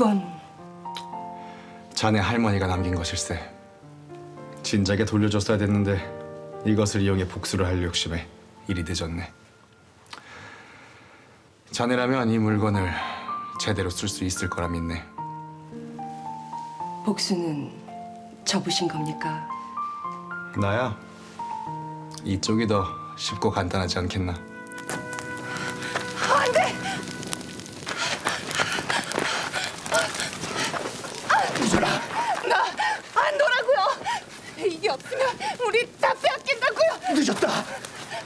이건 자네 할머니가 남긴 것일세. 진작에 돌려줬어야 됐는데 이것을 이용해 복수를 할 욕심에 일이 늦었네. 자네라면 이 물건을 제대로 쓸 수 있을 거라 믿네. 복수는 접으신 겁니까? 나야 이쪽이 더 쉽고 간단하지 않겠나? 안 놓으라고요. 이게 없으면 우리 다 빼앗긴다고요. 늦었다.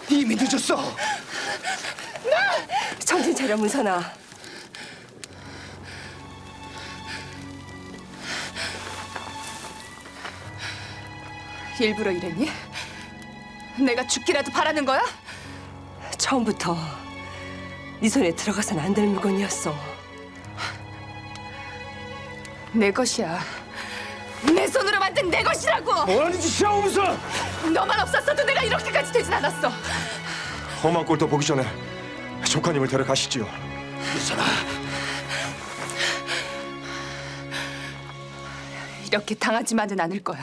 이미 늦었어. 정신 차려 문선아. 일부러 이랬니? 내가 죽기라도 바라는 거야? 처음부터 네 손에 들어가선 안 될 물건이었어. 내 것이야. 내 손으로 만든 내 것이라고. 뭐하는 짓이야, 오무선? 너만 없었어도 내가 이렇게까지 되진 않았어. 험한 꼴도 보기 전에 조카님을 데려가시지요. 이렇게 당하지만은 않을 거야.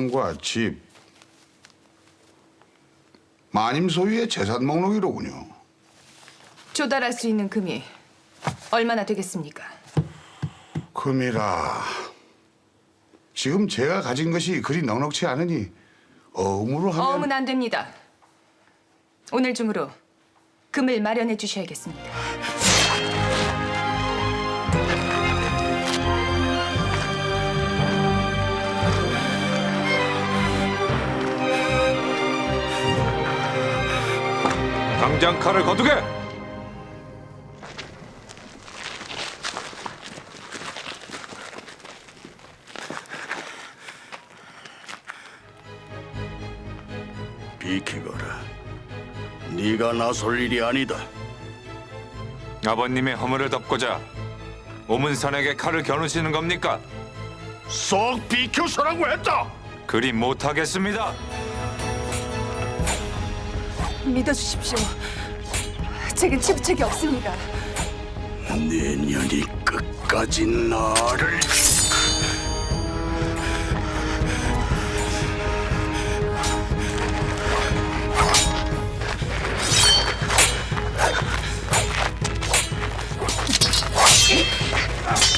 땅과 집 마님 소유의 재산 목록이로군요. 조달할 수 있는 금이 얼마나 되겠습니까? 금이라 지금 제가 가진 것이 그리 넉넉치 않으니 어음으로 하면 어음은 안 됩니다. 오늘 중으로 금을 마련해 주셔야겠습니다. 당장 칼을 거두게! 비키거라. 네가 나설 일이 아니다. 아버님의 허물을 덮고자 오문선에게 칼을 겨누시는 겁니까? 쏙 비켜서라고 했다. 그리 못하겠습니다. 믿어주십시오. 제겐 치부책이 없습니다. 내 년이 끝까지 나를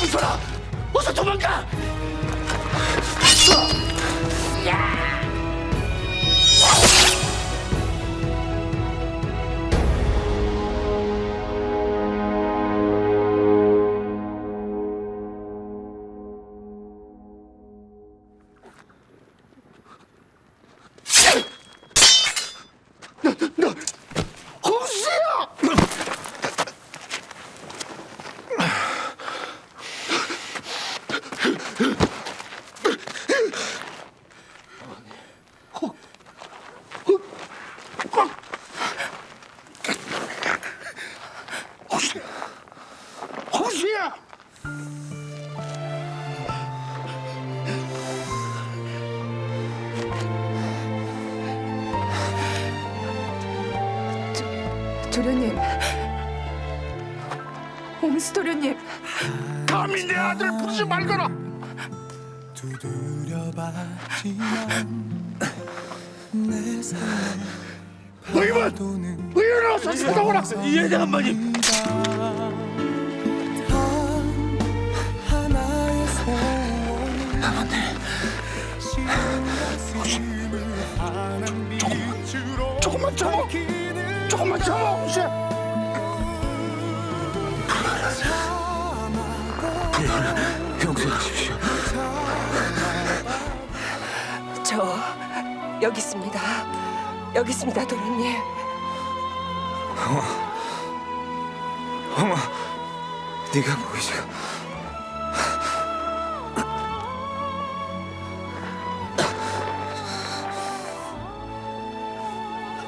무서라 어서 도망가 홈스 도련님, 감히 내 아들 부르지 말거라 의원! 의원 어서 찾아오라! 예대한마님! 조금만 참아! 조금만 참아! 용서하십시 저 여기 있습니다. 여기 있습니다, 도련님. 홍아, 네가 보이죠?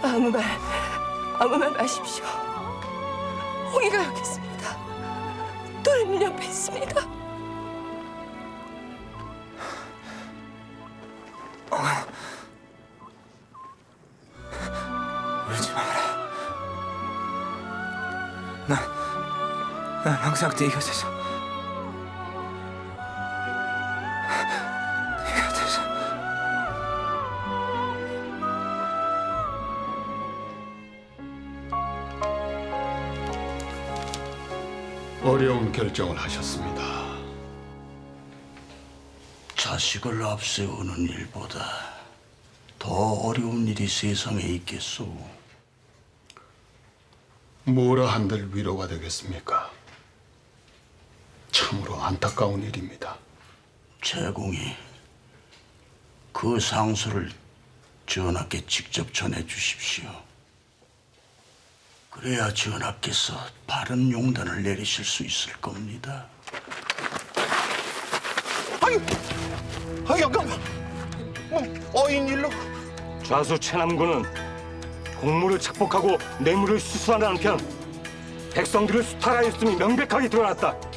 아무 말, 아무 말 마십시오. 홍이가 여기 있습니다. 도련님 옆에 있습니다. 난 항상 네 곁에서. 네 곁에서. 어려운 결정을 하셨습니다. 자식을 앞세우는 일보다 더 어려운 일이 세상에 있겠소. 뭐라 한들 위로가 되겠습니까? 안타까운 일입니다. 제공이 그 상소를 전하께 직접 전해 주십시오. 그래야 전하께서 바른 용단을 내리실 수 있을 겁니다. 아, 영감! 뭐, 어인 일로? 좌수 최남군은 공무를 착복하고 뇌물을 수수하는 한편 백성들을 수탈하였음이 명백하게 드러났다.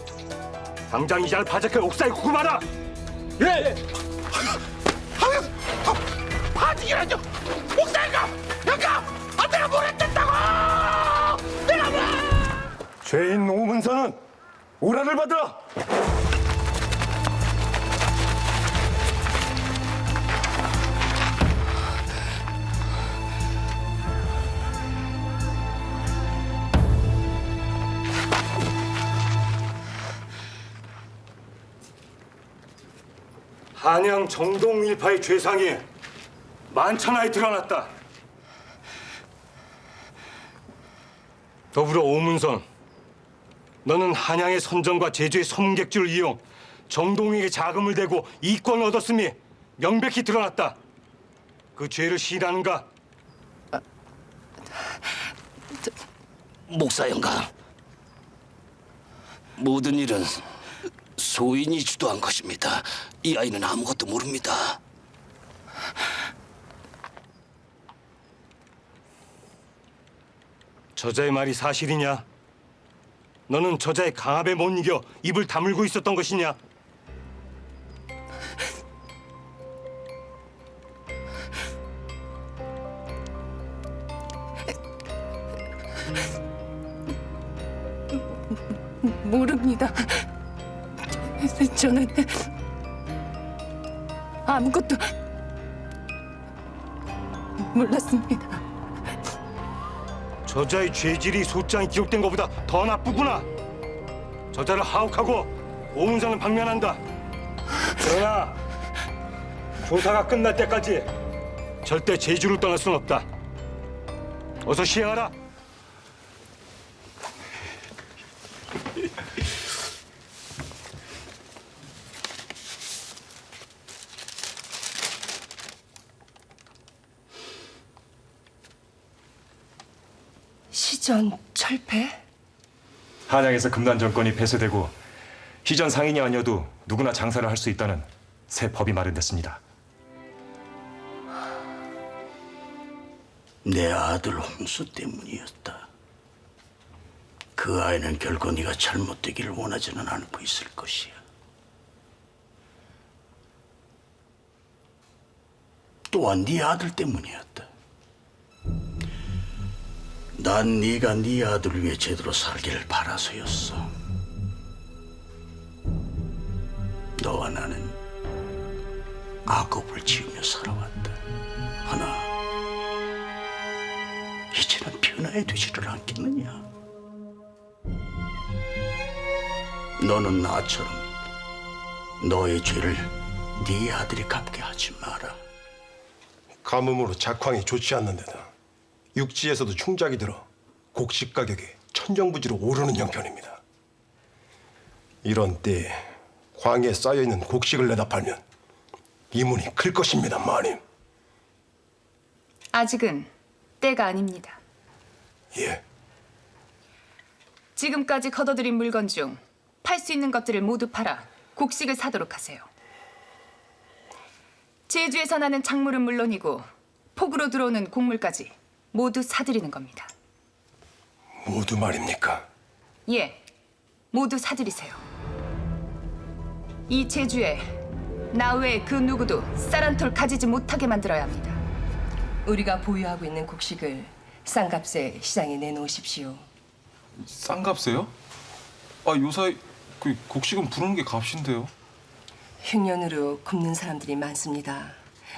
당장 이자를 파적해 옥사에 구금하라. 예. 파직이라뇨! 목사님가! 영감! 아, 내가 뭘 했댔다고! 내가 뭐! 죄인 오문서는 오라를 받으라! 한양 정동 일파의 죄상이 만천하에 드러났다. 더불어 오문선, 너는 한양의 선정과 제주의 소문객주를 이용 정동에게 자금을 대고 이권을 얻었음이 명백히 드러났다. 그 죄를 시인하는가? 목사 영감, 모든 일은 소인이 주도한 것입니다. 이 아이는 아무것도 모릅니다. 저자의 말이 사실이냐? 너는 저자의 강압에 못 이겨 입을 다물고 있었던 것이냐? 모릅니다. 저는 아무것도 몰랐습니다. 저자의 죄질이 소장에 기록된 것보다 더 나쁘구나. 저자를 하옥하고 오문상을 방면한다. 그러나 조사가 끝날 때까지 절대 제주를 떠날 수는 없다. 어서 시행하라. 시전 철폐? 한양에서 금단 정권이 폐쇄되고 시전 상인이 아니어도 누구나 장사를 할 수 있다는 새 법이 마련됐습니다. 내 아들 홍수 때문이었다. 그 아이는 결코 네가 잘못되기를 원하지는 않고 있을 것이야. 또한 네 아들 때문이었다. 난 네가 네 아들을 위해 제대로 살기를 바라서였어. 너와 나는 악업을 지으며 살아왔다. 하나 이제는 변화해 되지를 않겠느냐? 너는 나처럼 너의 죄를 네 아들이 갚게 하지 마라. 가뭄으로 작황이 좋지 않는 데다 육지에서도 충작이 들어 곡식 가격이 천정부지로 오르는 형편입니다. 이런 때에 광에 쌓여 있는 곡식을 내다 팔면 이문이 클 것입니다, 마님. 아직은 때가 아닙니다. 예. 지금까지 걷어들인 물건 중 팔 수 있는 것들을 모두 팔아 곡식을 사도록 하세요. 제주에서 나는 작물은 물론이고 폭우로 들어오는 곡물까지 모두 사들이는 겁니다. 모두 말입니까? 예, 모두 사들이세요. 이 제주에 나 외에 그 누구도 쌀한톨 가지지 못하게 만들어야 합니다. 우리가 보유하고 있는 곡식을 싼 값에 시장에 내놓으십시오. 싼 값에요? 아 요사이 그 곡식은 부르는 게 값인데요. 흉년으로 굶는 사람들이 많습니다.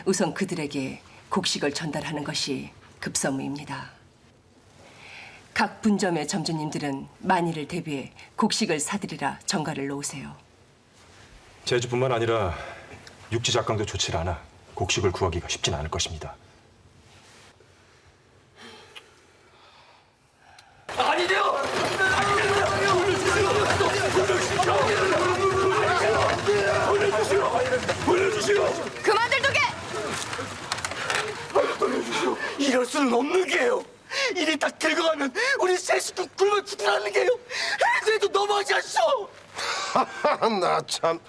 우선 그들에게 곡식을 전달하는 것이 급선무입니다. 각 분점의 점주님들은 만일을 대비해 곡식을 사들이라 정가를 놓으세요. 제주뿐만 아니라 육지 작강도 좋지 않아 곡식을 구하기가 쉽진 않을 것입니다. 그만들 두게! 이럴 수는 없는 게요. 일이 다 긁어가면 우리 세 식구 굶어 죽으라는 게요. 그래도 너무하지 않소? 나 참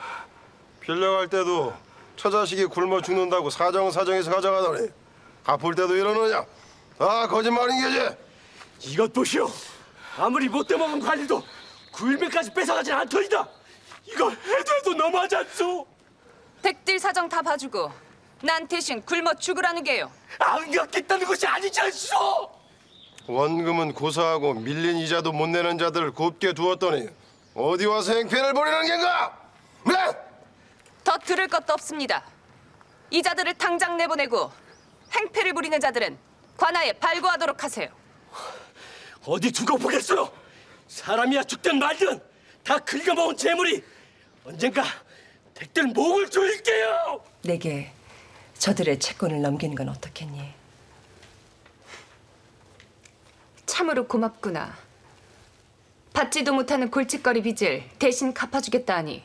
빌려갈 때도 처자식이 굶어 죽는다고 사정사정해서 가져가더니 갚을 때도 이러느냐? 아 거짓말인 게지? 이것 보시오. 아무리 못돼 먹은 관리도 굴배까지 뺏어가진 않더이다. 이거 해도 해도 너무하지 않소? 댁들 사정 다 봐주고 난 대신 굶어 죽으라는 게요. 안 갚겠다는 것이 아니지 않소? 원금은 고사하고 밀린 이자도 못 내는 자들을 곱게 두었더니 어디 와서 행패를 벌이는 겐가? 네? 더 들을 것도 없습니다. 이자들을 당장 내보내고 행패를 부리는 자들은 관아에 발구하도록 하세요. 어디 두고 보겠어요? 사람이야 죽든 말든 다 긁어모은 재물이 언젠가 댁들 목을 조일게요. 내게 저들의 채권을 넘기는 건 어떻겠니? 참으로 고맙구나. 받지도 못하는 골칫거리 빚을 대신 갚아주겠다 하니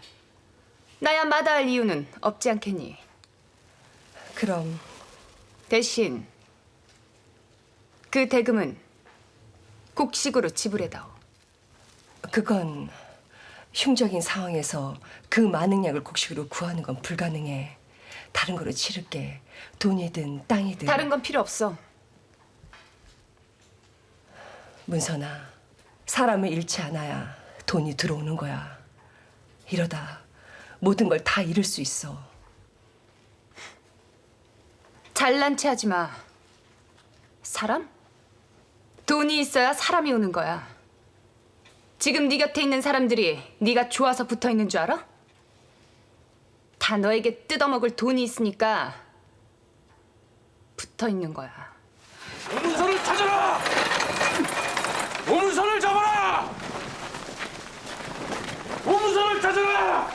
나야 마다할 이유는 없지 않겠니? 그럼 대신 그 대금은 곡식으로 지불해다오. 그건 흉적인 상황에서 그 많은 약을 곡식으로 구하는 건 불가능해. 다른 거로 치를게. 돈이든 땅이든. 다른 건 필요 없어. 문선아, 사람을 잃지 않아야 돈이 들어오는 거야. 이러다 모든 걸 다 잃을 수 있어. 잘난 체 하지 마. 사람? 돈이 있어야 사람이 오는 거야. 지금 네 곁에 있는 사람들이 네가 좋아서 붙어 있는 줄 알아? 다 너에게 뜯어먹을 돈이 있으니까 붙어 있는 거야. 오문선을 찾아라! 오문선을 잡아라! 오문선을 찾아라!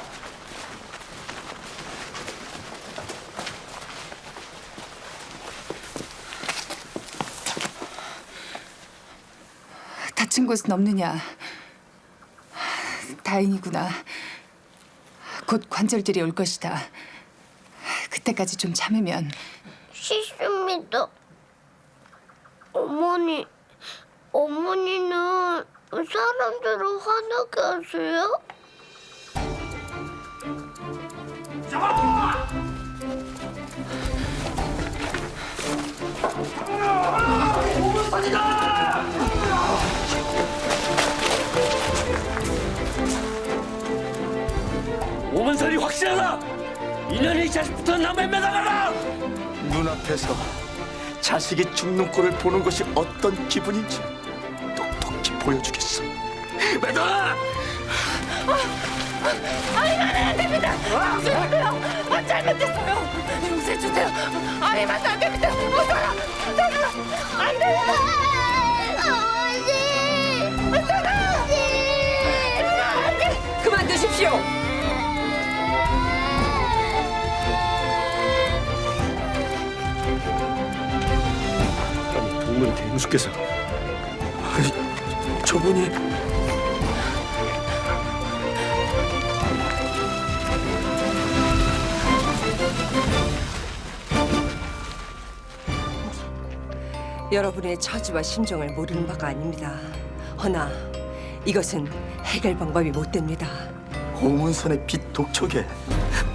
다친 곳은 없느냐? 다행이구나. 곧 관절들이 올 것이다. 그때까지 좀 참으면 싫습니다. 어머니, 어머니는 사람들을 화나게 하세요? 오문설 인연이 이 자식부터 남의 매달아라. 눈앞에서 자식이 죽는 꼴을 보는 것이 어떤 기분인지 똑똑히 보여주겠어. 매달아! 아, 잘못했어요. 용서해주세요. 아이만 안 됩니다. 어서라, 어서라. 안 돼. 어머니, 어서라. 안 돼. 그만두십시오. 동문 대무수께서 아니, 저분이 여러분의 처지와 심정을 모르는 바가 아닙니다. 허나 이것은 해결 방법이 못 됩니다. 오문선의 빛 독촉에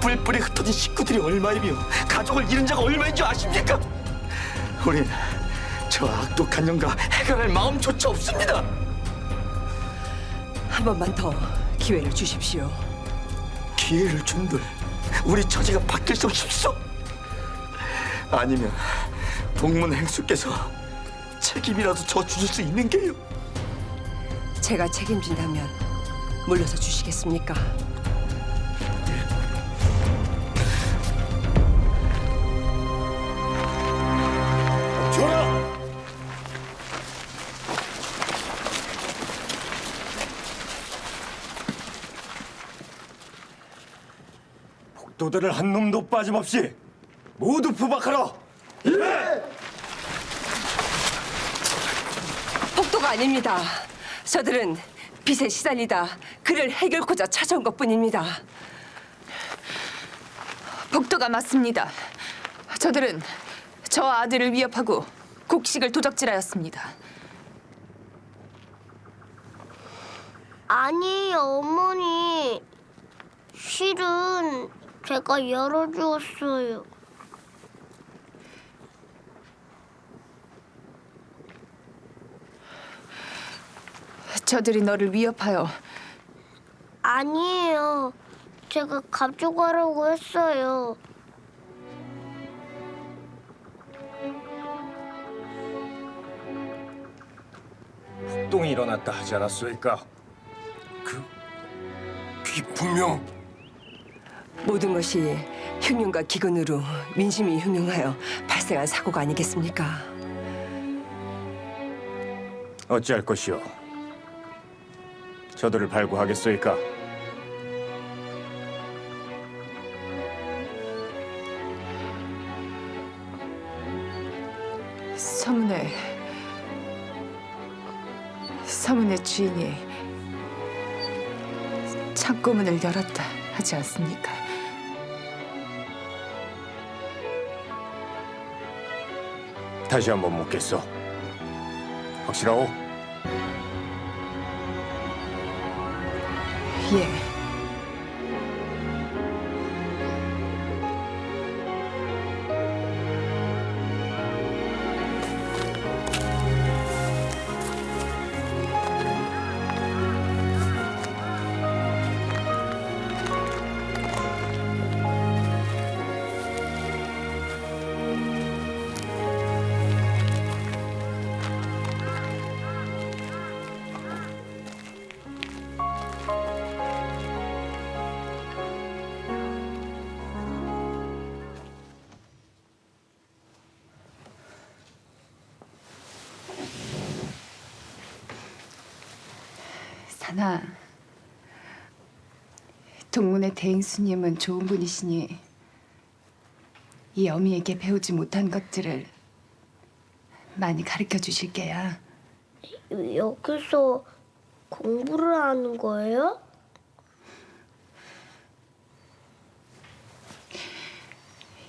뿔뿔이 흩어진 식구들이 얼마이며 가족을 잃은 자가 얼마인 줄 아십니까? 우린 저 악독한 년과 해결할 마음조차 없습니다. 한 번만 더 기회를 주십시오. 기회를 준들 우리 처지가 바뀔 수 없어. 아니면 동문 행수께서 책임이라도 져 주실 수 있는 게요. 제가 책임진다면 물러서 주시겠습니까? 도들을 한 놈도 빠짐없이 모두 포박하라. 폭도가 아닙니다. 저들은 빚에 시달리다 그를 해결코자 찾아온 것뿐입니다. 복도가 맞습니다. 저들은 저 아들을 위협하고 곡식을 도적질하였습니다. 아니에요, 어머니. 실은 제가 열어주었어요. 저들이 너를 위협하여 아니에요. 제가 가져가라고 했어요. 폭동이 일어났다 하지 않았소이까? 그, 그게 분명 모든 것이 흉흉과 기근으로 민심이 흉흉하여 발생한 사고가 아니겠습니까? 어찌할 것이오? 저들을 발구하겠소이까? 서문의 서문의 주인이 창고문을 열었다 하지 않습니까? 다시 한번 묻겠소. 확실하오? 예. 사나 동문의 대인수님은 좋은 분이시니 이 어미에게 배우지 못한 것들을 많이 가르쳐 주실 게야. 여기서 공부를 하는 거예요?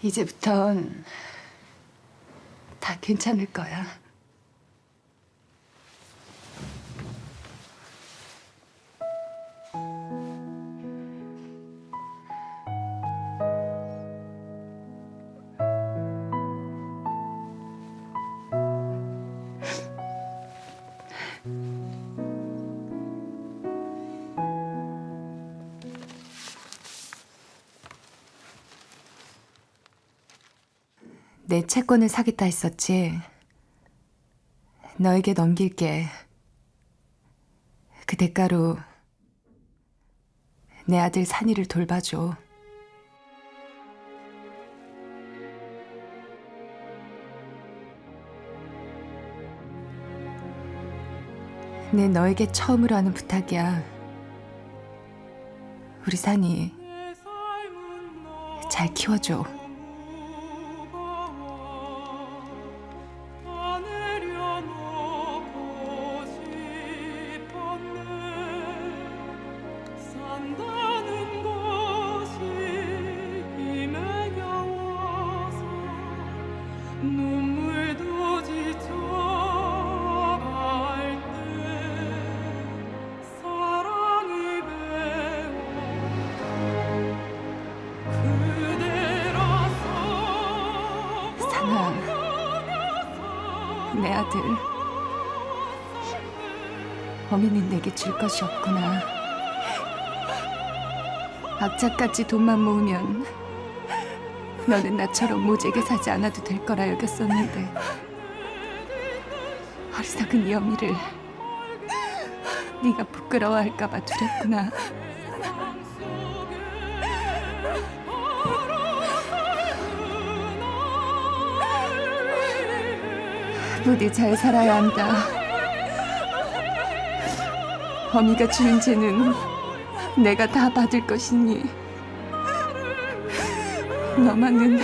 이제부턴 다 괜찮을 거야. 채권을 사겠다 했었지. 너에게 넘길게. 그 대가로 내 아들 산이를 돌봐줘. 내 너에게 처음으로 하는 부탁이야. 우리 산이 잘 키워줘. 아들. 어미는 내게 줄 것이 없구나. 악착같이 돈만 모으면 너는 나처럼 모재게 사지 않아도 될 거라 여겼었는데 어리석은 이 어미를 네가 부끄러워할까봐 두렵구나. 부디 잘 살아야 한다. 어미가 주는 죄는 내가 다 받을 것이니 너만은